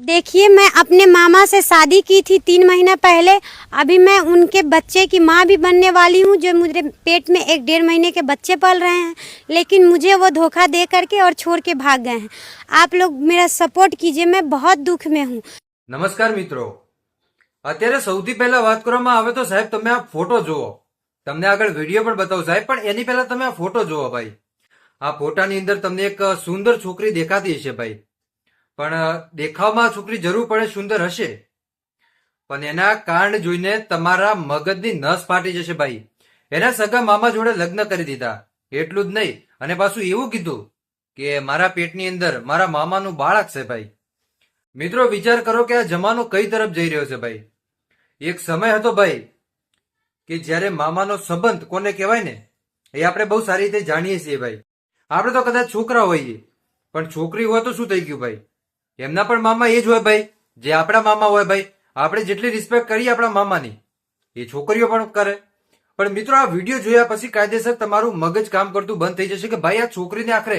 देखिए मैं अपने मामा से शादी की थी तीन महीना पहले अभी मैं उनके बच्चे की माँ भी बनने वाली हूँ जो मुझे पेट में एक डेढ़ महीने के बच्चे पल रहे हैं लेकिन मुझे वो धोखा दे करके और छोड़ के भाग गए हैं आप लोग मेरा सपोर्ट कीजिए मैं बहुत दुख में हूँ નમસ્કાર મિત્રો અત્યારે સૌથી પહેલા વાત કરવામાં આવે તો સાહેબ તમે આ ફોટો જુઓ તમને આગળ વિડીયો પણ બતાવું સાહેબ પણ એની પહેલા તમે આ ફોટો જુઓ ભાઈ આ ફોટાની અંદર તમને એક સુંદર છોકરી દેખાતી હશે ભાઈ પણ દેખાવમાં છોકરી જરૂર પડે સુંદર હશે. પણ એના કાંડ જોઈને તમારા મગજની નસ ફાટી જશે ભાઈ. એના સગા મામા જોડે લગ્ન કરી દીધા. એટલું જ નહીં. અને પાછું એવું કીધું કે મારા પેટની અંદર મારા મામાનું બાળક છે ભાઈ. મિત્રો, વિચાર કરો કે આ જમાનો કઈ તરફ જઈ રહ્યો છે ભાઈ? એક સમય હતો ભાઈ કે જ્યારે મામાનો સંબંધ કોને કહેવાય ને, એ આપણે બહુ સારી રીતે જાણીએ છીએ ભાઈ. આપણે તો કદાચ છોકરા હોઈએ. પણ છોકરી હોય તો શું થઈ ગયું ભાઈ? એમના પણ મામા એ જ હોય ભાઈ. જે આપણા મામા હોય ભાઈ. આપણે જેટલી રિસ્પેક્ટ કરીએ આપણા મામાની, એ છોકરીઓ પણ કરે. પણ મિત્રો, આ વીડિયો જોયા પછી કાયદેસર તમારું મગજ કામ કરતું બંધ થઈ જશે કે ભાઈ, આ છોકરીને આખરે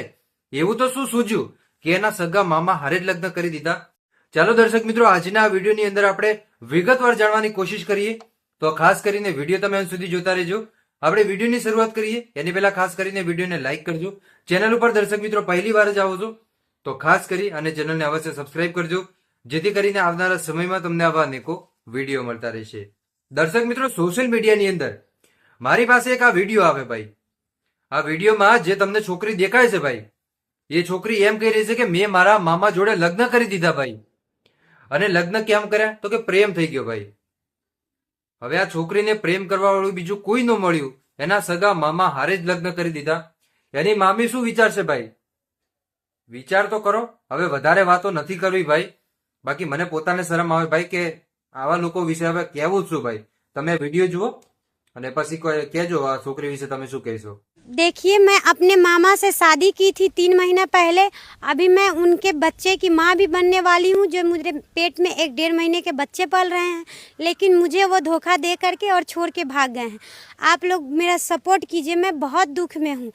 એવું તો શું સૂજ્યું કે એના સગા મામા હારે જ લગ્ન કરી દીધા? ચાલો દર્શક મિત્રો, આજના આ વિડીયોની અંદર આપણે વિગતવાર જાણવાની કોશિશ કરીએ. તો ખાસ કરીને વીડિયો તમે અંત સુધી જોતા રહેજો. આપણે વિડીયોની શરૂઆત કરીએ. એની પહેલા ખાસ કરીને વિડીયોને લાઈક કરજો. ચેનલ ઉપર દર્શક મિત્રો પહેલી વાર જ આવો છો તો ખાસ કરી અને ચેનલને અવશ્ય સબસ્ક્રાઇબ કરજો, જેથી કરીને આવનારા સમયમાં તમને આવા અનેકો વીડિયો મળતા રહેશે. દર્શક મિત્રો સોશિયલ મીડિયાની અંદર મારી પાસે એક આ વીડિયો આવે ભાઈ. આ વિડીયોમાં જે તમને છોકરી દેખાય છે ભાઈ, એ છોકરી એમ કહી રહી છે કે મેં મારા મામા જોડે લગ્ન કરી દીધા ભાઈ. અને લગ્ન કેમ કર્યા? તો કે પ્રેમ થઈ ગયો ભાઈ. હવે આ છોકરીને પ્રેમ કરવા વાળું બીજું કોઈ ન મળ્યું. એના સગા મામા હારે જ લગ્ન કરી દીધા. એની મામી શું વિચારશે ભાઈ? વિચાર તો કરો હવે વધારે વાતો નથી કરવી ભાઈ બાકી મને પોતાને શરમ આવે ભાઈ કે આવા લોકો વિશે હવે કહેવું જ શું ભાઈ તમે વિડીયો જુઓ અને પછી કોઈ કહેજો આ છોકરી વિશે તમે શું કહેશો देखिए मैं अपने मामा से शादी की थी तीन महीना पहले अभी मैं उनके बच्चे की माँ भी बनने वाली हूँ जो मुझे पेट में एक डेढ़ महीने के बच्चे पल रहे हैं लेकिन मुझे वो धोखा दे करके और छोड़ के भाग गए हैं आप लोग मेरा सपोर्ट कीजिए मैं बहुत दुख में हूँ